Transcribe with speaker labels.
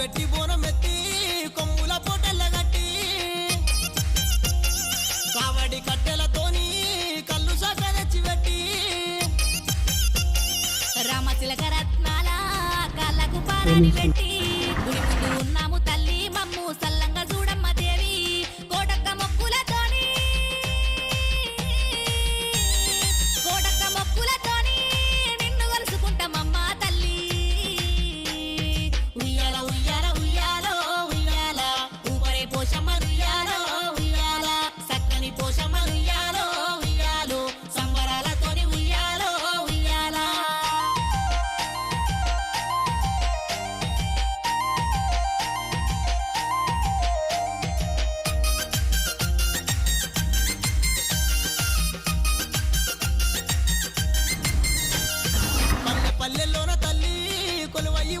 Speaker 1: పెట్టి బోనం ఎత్తి కొమ్ముల పొటెల్ల కట్టి. కావడి కట్టెలతోని కళ్ళు సగ తెచ్చి పెట్టి.
Speaker 2: రామచిలక రత్నాల కళ్ళకు పారాని పెట్టి. follow what you want.